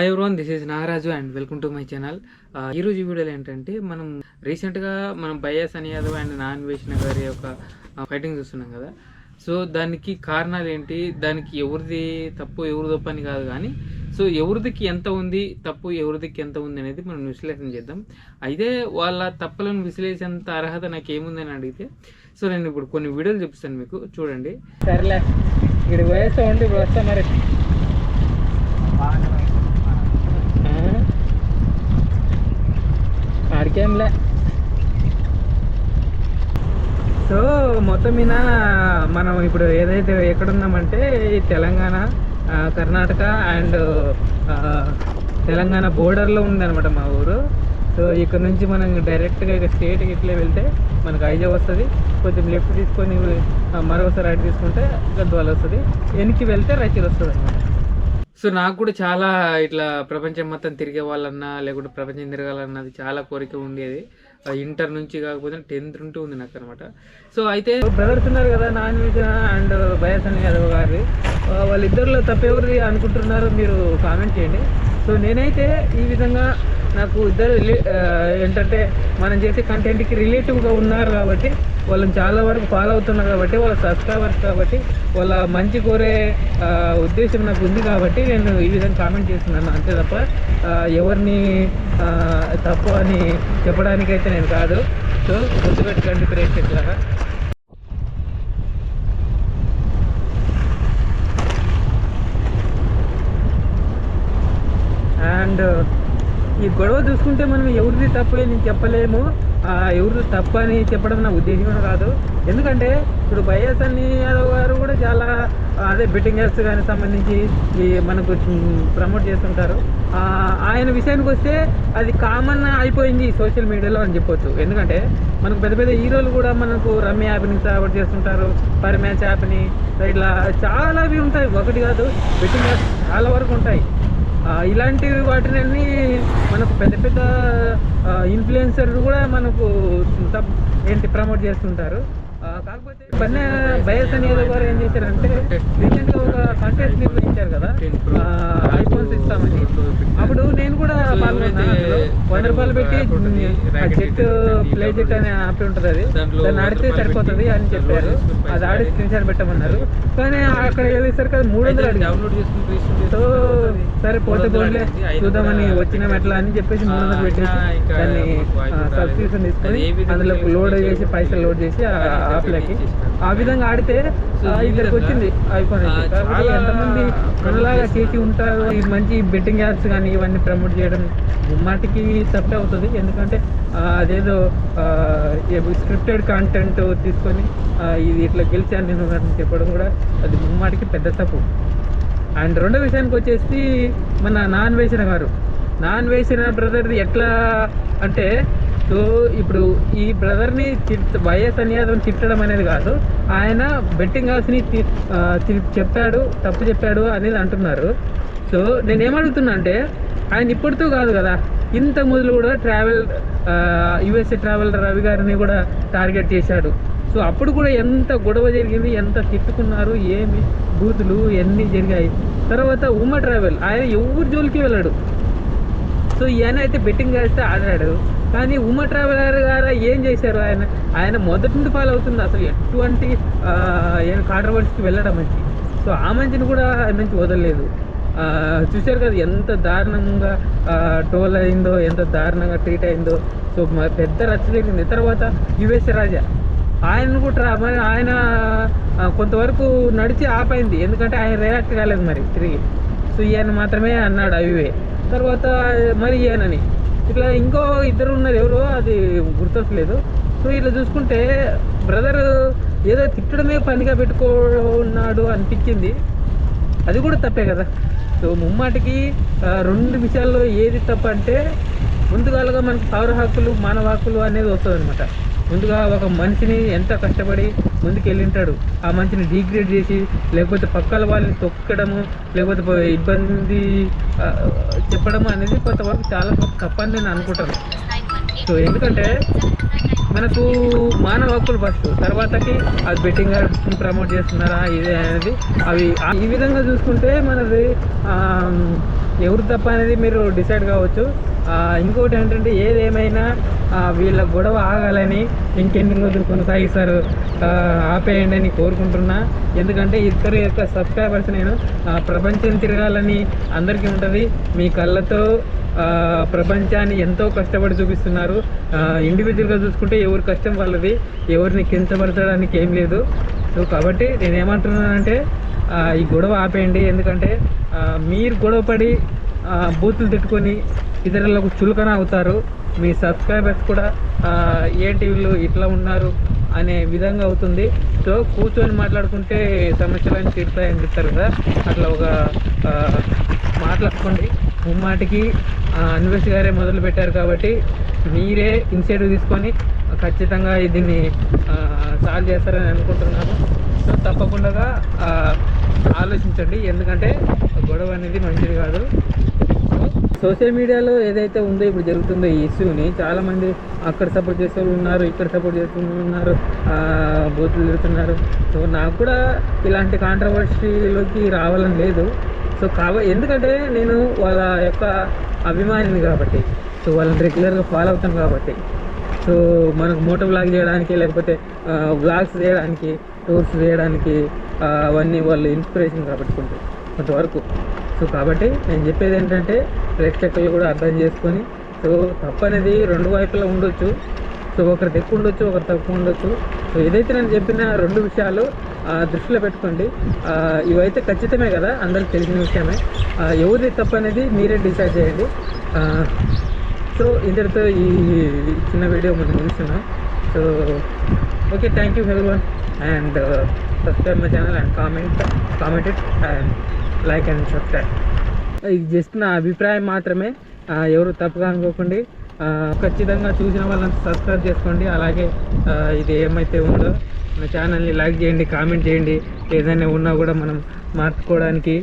Hi one this is Nagaraju and welcome to my channel ఈరోజు వీడియోలో ఏంటంటే మనం రీసెంట్గా మనం బయాస్ అని యాదవ్ అండ్ నాన్ వేషణ గారి యొక్క ఫైటింగ్ చూస్తున్నాం కదా. సో దానికి కారణాలు ఏంటి? దానికి ఎవరిది తప్పు ఎవరి తప్పు అని కాదు కానీ సో ఎవరిదికి ఎంత ఉంది తప్పు ఎవరిదికి ఎంత ఉంది అనేది మనం విశ్లేషణ చేద్దాం. అయితే వాళ్ళ తప్పులను విశ్లేషించేంత అర్హత నాకు ఏముందని అడిగితే సో నేను ఇప్పుడు కొన్ని వీడియోలు చూపిస్తాను మీకు. చూడండి. సరేలే. ఇక్కడ వయసు ఉండి ఇప్పుడు వస్తా మరి. ఆడికేంలే. సో మొత్తం మీద మనం ఇప్పుడు ఏదైతే ఎక్కడున్నామంటే ఈ తెలంగాణ కర్ణాటక అండ్ తెలంగాణ బోర్డర్లో ఉందన్నమాట మా ఊరు. సో ఇక్కడ నుంచి మనం డైరెక్ట్గా ఇక స్టేట్కి ఇట్లే వెళ్తే మనకు ఐజా వస్తుంది. కొంచెం లెఫ్ట్ తీసుకొని మరోసారి మరొకసారి రైట్ తీసుకుంటే గద్వాల వస్తుంది. వెనక్కి వెళ్తే రైతులు వస్తుంది అనమాట సో నాకు కూడా చాలా ఇట్లా ప్రపంచం మొత్తం తిరిగే వాళ్ళన్నా లేకుంటే ప్రపంచం తిరగాలన్నది చాలా కోరిక ఉండేది. ఆ ఇంటర్ నుంచి కాకపోతే టెన్త్ ఉంటూ ఉంది నాకు అనమాట సో అయితే బ్రదర్స్ ఉన్నారు కదా నాన్ వెజ్ అండ్ బయస్ అని యాదవ్ గారి వాళ్ళిద్దరిలో తప్పెవరిది అనుకుంటున్నారో మీరు కామెంట్ చేయండి. సో నేనైతే ఈ విధంగా నాకు ఇద్దరు రిలే- ఏంటంటే మనం చేసే కంటెంట్కి రిలేటివ్గా ఉన్నారు కాబట్టి వాళ్ళని చాలా వరకు ఫాలో అవుతున్నారు కాబట్టి వాళ్ళ సబ్స్క్రైబర్స్ కాబట్టి వాళ్ళ మంచి కోరే ఉద్దేశం నాకు ఉంది కాబట్టి నేను ఈ విధంగా కామెంట్ చేస్తున్నాను. అంతే తప్ప ఎవరిని తప్పు అని చెప్పడానికైతే నేను కాదు. సో గుర్తుపెట్టుకోండి ప్రేక్షకులాగా అండ్ ఈ గొడవ చూసుకుంటే మనం ఎవరిది తప్పు నేను చెప్పలేము. ఎవరు ఎవరిది తప్పు అని చెప్పడం నా ఉద్దేశం కూడా కాదు. ఎందుకంటే ఇప్పుడు వైఎస్ అని యాదవ్ గారు కూడా చాలా అదే బెట్టింగర్స్ కానీ సంబంధించి ఈ మనకు ప్రమోట్ చేస్తుంటారు. ఆయన విషయానికి వస్తే అది కామన్ అయిపోయింది సోషల్ మీడియాలో అని చెప్పొచ్చు. ఎందుకంటే మనకు పెద్ద పెద్ద హీరోలు కూడా మనకు రమ్య యాప్ని సపోర్ట్ చేస్తుంటారు పర్ మ్యాచ్ యాప్ని ఇట్లా చాలావి ఉంటాయి. ఒకటి కాదు బెట్టింగ్ యాప్స్ చాలా వరకు ఉంటాయి. ఇలాంటి వాటిని మనకు పెద్ద పెద్ద ఇన్ఫ్లుయెన్సర్ కూడా మనకు సబ్ ఏంటి ప్రమోట్ చేస్తుంటారు. కాకపోతే పన్నే బయస్ అని ఏదో గారు ఏం చేశారంటే రీసెంట్గా ఒక కంటెస్ట్ నిర్వహించారు కదా ఐఫోన్స్ ఇస్తామని అప్పుడు నేను కూడా పాల్గొన్నాను అందులో వంద రూపాయలు పెట్టి ఆ జెట్ ప్లే జెట్ అనే యాప్ ఉంటుంది అది. దాన్ని ఆడితే సరిపోతుంది అని చెప్పారు. అది ఆడి స్క్రీన్ షాట్ పెట్టమన్నారు. కానీ అక్కడ వెళ్ళేసరికి అది మూడు వందలు అడిగారు సో సరే పోతే పోలే చూద్దామని వచ్చినాం ఎట్లా అని చెప్పేసి మూడు వందలు పెట్టేసి దాన్ని సబ్స్క్రిప్షన్ తీసుకొని అందులో లోడ్ చేసి పైసలు లోడ్ చేసి ఆ యాప్లకి ఆ విధంగా ఆడితే ఇద్దరికి వచ్చింది ఐఫోన్. కాబట్టి ఎంతమంది మనలాగా చేసి ఉంటారు ఈ మంచి బెట్టింగ్ యాప్స్ కానీ ఇవన్నీ ప్రమోట్ చేయడం ముమ్మాటికి సప్లై అవుతుంది. ఎందుకంటే అదేదో స్క్రిప్టెడ్ కాంటెంట్ తీసుకొని ఇది ఇట్లా గెలిచాను నేను అని చెప్పడం కూడా అది ముమ్మాటికి పెద్ద తప్పు. అండ్ రెండో విషయానికి వచ్చేసి మన నాన్ వేసిన గారు. నాన్ వేసిన బ్రదర్ది ఎట్లా అంటే సో ఇప్పుడు ఈ బ్రదర్ని వైఎస్ అన్యాదం తిట్టడం అనేది కాదు ఆయన బెట్టింగ్ హౌస్ని చెప్పాడు తప్పు చెప్పాడు అనేది అంటున్నారు. సో నేను ఏమడుగుతున్నా అంటే ఆయన ఇప్పటితో కాదు కదా. ఇంత మొదలు కూడా ట్రావెల్ యుఎస్ఏ ట్రావెల్ రవి గారిని కూడా టార్గెట్ చేశాడు. సో అప్పుడు కూడా ఎంత గొడవ జరిగింది ఎంత తిట్టుకున్నారు ఏమి బూతులు ఎన్ని జరిగాయి. తర్వాత ఉమ ట్రావెల్ ఆయన ఎవరు జోలికి వెళ్ళాడు. సో ఈయన అయితే బెట్టింగ్ వేస్తే ఆడాడు. కానీ ఉమ ట్రావెలర్ గారు ఏం చేశారు? ఆయన ఆయన మొదటి నుండి ఫాలో అవుతుంది. అసలు ఎటువంటి కాంట్రవర్సీకి వెళ్ళడం మంచి సో ఆ మంచిని కూడా ఆయన నుంచి వదలలేదు. చూశారు కదా ఎంత దారుణంగా టోల్ అయిందో ఎంత దారుణంగా ట్రీట్ అయిందో. సో పెద్ద రచ్చ జరిగింది. తర్వాత యుఎస్ రాజా ఆయన కూడా మరి ఆయన కొంతవరకు నడిచి ఆపైంది. ఎందుకంటే ఆయన రియాక్ట్ కాలేదు మరి తిరిగి. సో ఈయన మాత్రమే అన్నాడు అవివే తర్వాత మరి ఈయనని. ఇట్లా ఇంకో ఇద్దరు ఉన్నారు. ఎవరో అది గుర్తొస్తలేదు. సో ఇట్లా చూసుకుంటే బ్రదర్ ఏదో తిట్టడమే పనిగా పెట్టుకున్నాడు అనిపించింది. అది కూడా తప్పే కదా. సో ముమ్మాటికి రెండు విషయాల్లో ఏది తప్ప అంటే ముందుగాలుగా మనకు పౌర హక్కులు మానవ హక్కులు అనేది వస్తుంది అనమాట ముందుగా ఒక మనిషిని ఎంత కష్టపడి ముందుకు వెళ్ళింటాడు ఆ మనిషిని డిగ్రేడ్ చేసి లేకపోతే పక్కల వాళ్ళని తొక్కడము లేకపోతే ఇబ్బంది చెప్పడం చెప్పడము అనేది కొంతవరకు చాలా తప్పని నేను అనుకుంటాను. సో ఎందుకంటే మనకు మానవ హక్కులు ఫస్ట్ తర్వాతకి అది బెట్టింగ్ ప్రమోట్ చేస్తున్నారా ఇదే అనేది. అవి ఆ- ఈ విధంగా చూసుకుంటే మనది ఎవరు తప్ప అనేది మీరు డిసైడ్ కావచ్చు. ఇంకోటి ఏంటంటే ఏదేమైనా వీళ్ళ గొడవ ఆగాలని ఇంకెన్ని రోజులు కొనసాగిస్తారు ఆపేయండి అని కోరుకుంటున్నా. ఎందుకంటే ఇద్దరు యొక్క సబ్స్క్రైబర్స్ నేను ప్రపంచం తిరగాలని అందరికీ ఉంటుంది. మీ కళ్ళతో ప్రపంచాన్ని ఎంతో కష్టపడి చూపిస్తున్నారు. ఇండివిజువల్గా చూసుకుంటే ఎవరి కష్టం వాళ్ళది ఎవరిని కించపరచడానికి ఏం లేదు. సో కాబట్టి నేను ఏమంటున్నానంటే ఈ గొడవ ఆపేయండి. ఎందుకంటే మీరు గొడవపడి బూతులు తిట్టుకొని ఇతరులకు చులకన అవుతారు. మీ సబ్స్క్రైబర్స్ కూడా ఆ, ఏంటి వీళ్ళు ఇట్లా ఉన్నారు అనే విధంగా అవుతుంది. సో కూర్చొని మాట్లాడుకుంటే సమస్యలన్నీ తీరుతాయని చెప్తారు కదా. అట్లా ఒక మాట్లాడుకోండి. ముమ్మాటికి అన్వేష్ గారే మొదలు పెట్టారు కాబట్టి మీరే ఇనిషియేటివ్ తీసుకొని ఖచ్చితంగా దీన్ని సాల్వ్ చేస్తారని అనుకుంటున్నాను. సో తప్పకుండా ఆలోచించండి. ఎందుకంటే గొడవ అనేది మంచిది కాదు. సోషల్ మీడియాలో ఏదైతే ఉందో ఇప్పుడు జరుగుతుందో ఈ ఇష్యూని చాలామంది అక్కడ సపోర్ట్ చేసే ఉన్నారు ఇక్కడ సపోర్ట్ చేస్తూ ఉన్నారు బూతులు తిరుగుతున్నారు సో నాకు కూడా ఇలాంటి కాంట్రవర్సీలోకి రావాలని లేదు. సో కావ ఎందుకంటే నేను వాళ్ళ యొక్క అభిమానిని కాబట్టి సో వాళ్ళని రెగ్యులర్గా ఫాలో అవుతాను కాబట్టి. సో మనకు మోటో వ్లాగ్ చేయడానికి లేకపోతే వ్లాగ్స్ చేయడానికి టూర్స్ చేయడానికి అవన్నీ వాళ్ళు ఇన్స్పిరేషన్ కాబట్టి కొంచెం కొంతవరకు. సో కాబట్టి నేను చెప్పేది ఏంటంటే ప్రేక్షకులు కూడా అర్థం చేసుకొని సో తప్పనేది రెండు వైపులా ఉండొచ్చు. సో ఒకరి ఎక్కువ ఉండొచ్చు ఒకరు తక్కువ ఉండొచ్చు సో ఏదైతే నేను చెప్పిన రెండు విషయాలు దృష్టిలో పెట్టుకోండి. ఇవైతే ఖచ్చితమే కదా అందరికి తెలిసిన విషయమే. ఆ, ఎవరిది తప్పు అనేది మీరే డిసైడ్ చేయండి. సో ఇంతటితో ఈ చిన్న వీడియో మనం చూస్తున్నాం so okay thank you everyone and subscribe my channel and comment comment it and like and subscribe ఇది జస్ట్ నా అభిప్రాయం మాత్రమే ఎవరు తప్పుగా అనుకోకండి. ఖచ్చితంగా చూసిన వాళ్ళని సబ్స్క్రైబ్ చేసుకోండి. అలాగే ఇది ఏమైతే ఉందో మన ఛానల్ని లైక్ చేయండి కామెంట్ చేయండి. ఏదైనా ఉన్నా కూడా మనం మార్చుకోవడానికి